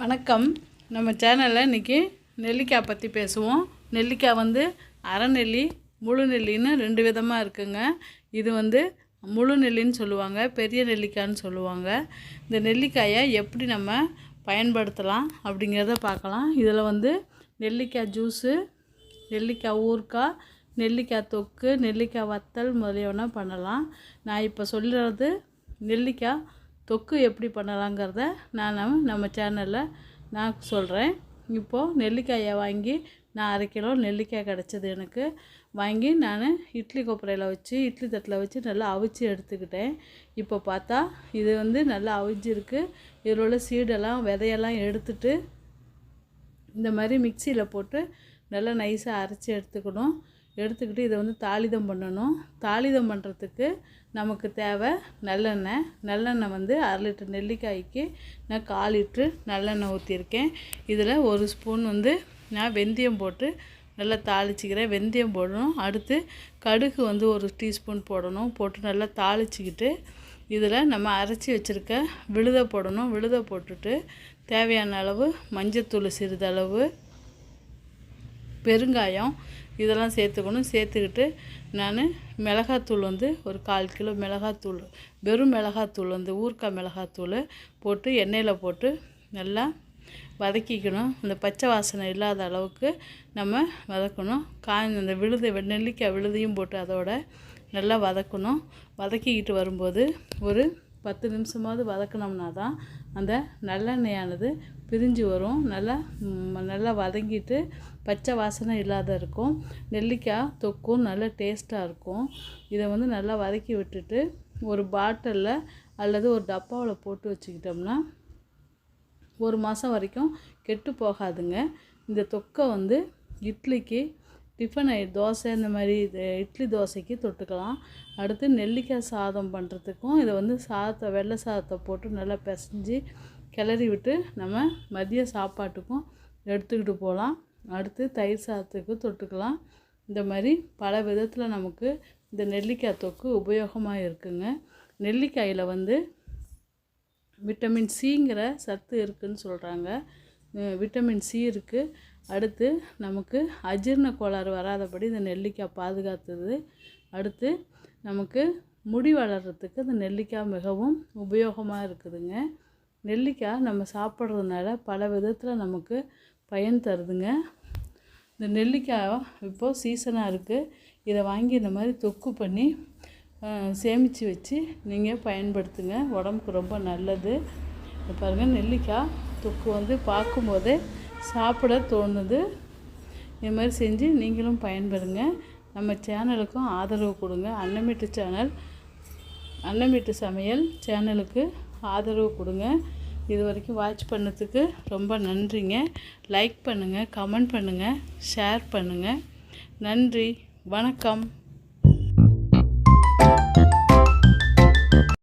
வணக்கம். நம்ம சேனலில் இன்றைக்கி நெல்லிக்காய் பற்றி பேசுவோம். நெல்லிக்காய் வந்து அரைநெல்லி முழு நெல்லின்னு ரெண்டு விதமாக இருக்குங்க. இது வந்து முழு நெல்லின்னு சொல்லுவாங்க பெரிய நெல்லிக்காய்ன்னு சொல்லுவாங்க. இந்த நெல்லிக்காயை எப்படி நம்ம பயன்படுத்தலாம் அப்படிங்கிறத பார்க்கலாம். இதில் வந்து நெல்லிக்காய் ஜூஸு நெல்லிக்காய் ஊறுக்காய் நெல்லிக்காய் தொக்கு நெல்லிக்காய் வத்தல் முதலியவனா பண்ணலாம். நான் இப்போ சொல்கிறது நெல்லிக்காய் தொக்கு எப்படி பண்ணலாங்கிறத நான் நம்ம சேனலில் நான் சொல்கிறேன் இப்போது நெல்லிக்காயை வாங்கி நான் அரை கிலோ நெல்லிக்காய் கிடச்சது எனக்கு. வாங்கி நான் இட்லி கொப்பரையில் வச்சு இட்லி தட்டில் வச்சு நல்லா அவிச்சு எடுத்துக்கிட்டேன். இப்போ பார்த்தா இது வந்து நல்லா அவிஞ்சிருக்கு. இதில் உள்ள சீடெல்லாம் விதையெல்லாம் எடுத்துட்டு இந்த மாதிரி மிக்சியில் போட்டு நல்லா நைஸாக அரைச்சி எடுத்துக்கணும். எடுத்துக்கிட்டு இதை வந்து தாளிதம் பண்ணணும். தாளிதம் பண்ணுறதுக்கு நமக்கு தேவை நல்லெண்ணெய். நல்லெண்ணெய் வந்து அரை லிட்டர் நெல்லிக்காய்க்கு நான் கால் லிட்ரு நல்லெண்ணெய் ஊற்றிருக்கேன் இதில் ஒரு ஸ்பூன் வந்து நான் வெந்தயம் போட்டு நல்லா தாளிச்சிக்கிறேன். வெந்தயம் போடணும். அடுத்து கடுகு வந்து ஒரு டீஸ்பூன் போடணும். போட்டு நல்லா தாளிச்சிக்கிட்டு இதில் நம்ம அரைச்சி வச்சுருக்க விழுதை போடணும். விழுதை போட்டுட்டு தேவையான அளவு மஞ்சத்தூள் சிறிதளவு பெருங்காயம் இதெல்லாம் சேர்த்துக்கணும். சேர்த்துக்கிட்டு நான் மிளகாத்தூள் வந்து ஒரு கால் கிலோ மிளகாத்தூள் வெறும் மிளகாத்தூள் வந்து ஊறுக்காய் மிளகாத்தூள் போட்டு எண்ணெயில் போட்டு நல்லா வதக்கிக்கணும். இந்த பச்சை வாசனை இல்லாத அளவுக்கு நம்ம வதக்கணும். காய் அந்த விழுதை நெல்லிக்காய் விழுதையும் போட்டு அதோட நல்லா வதக்கணும். வதக்கிக்கிட்டு வரும்போது ஒரு பத்து நிமிஷமாவது வதக்கினோம்னா தான் அந்த நல்லெண்ணெயானது பிரிஞ்சு வரும். நல்லா நல்லா வதங்கிட்டு பச்சை வாசனை இல்லாத இருக்கும். நெல்லிக்காய் தொக்கும் நல்லா டேஸ்ட்டாக இருக்கும். இதை வந்து நல்லா வதக்கி விட்டுட்டு ஒரு பாட்டிலில் அல்லது ஒரு டப்பாவில் போட்டு வச்சுக்கிட்டோம்னா ஒரு மாதம் வரைக்கும் கெட்டு போகாதுங்க. இந்த தொக்கை வந்து இட்லிக்கு டிஃபன் தோசை இந்த மாதிரி இது இட்லி தோசைக்கு தொட்டுக்கலாம். அடுத்து நெல்லிக்காய் சாதம் பண்ணுறதுக்கும் இதை வந்து சாதத்தை வெள்ளை சாதத்தை போட்டு நல்லா பிசைஞ்சு கிளறி விட்டு நம்ம மதிய சாப்பாட்டுக்கும் எடுத்துக்கிட்டு போகலாம். அடுத்து தயிர் சாதத்துக்கு தொட்டுக்கலாம். இந்த மாதிரி பல விதத்தில் நமக்கு இந்த நெல்லிக்காய் தொக்கு உபயோகமாக இருக்குங்க. நெல்லிக்காயில் வந்து விட்டமின் சிங்கிற சத்து இருக்குதுன்னு சொல்கிறாங்க விட்டமின் சி இருக்குது அடுத்து நமக்கு அஜீர்ண கோளாறு வராதபடி இந்த நெல்லிக்காய் பாதுகாத்துது. அடுத்து நமக்கு முடி வளர்கிறதுக்கு இந்த நெல்லிக்காய் மிகவும் உபயோகமாக இருக்குதுங்க. நெல்லிக்காய் நம்ம சாப்பிட்றதுனால பல விதத்தில் நமக்கு பயன் தருதுங்க. இந்த நெல்லிக்காய் இப்போது சீசனாக இருக்குது இதை வாங்கி இந்த மாதிரி தொக்கு பண்ணி சேமித்து வச்சு நீங்கள் பயன்படுத்துங்க. உடம்புக்கு ரொம்ப நல்லது. பாருங்கள் நெல்லிக்காய் தொக்கு வந்து பார்க்கும்போதே சாப்பிட தோணுது. இது மாதிரி செஞ்சு நீங்களும் பயன்பெறுங்க. நம்ம சேனலுக்கும் ஆதரவு கொடுங்க. அன்னமீட்டு சேனல் அன்னமீட்டு சமையல் சேனலுக்கு ஆதரவு கொடுங்க. இது வரைக்கும் வாட்ச் பண்ணதுக்கு ரொம்ப நன்றிங்க. லைக் பண்ணுங்கள் கமெண்ட் பண்ணுங்கள் ஷேர் பண்ணுங்கள் நன்றி. வணக்கம்.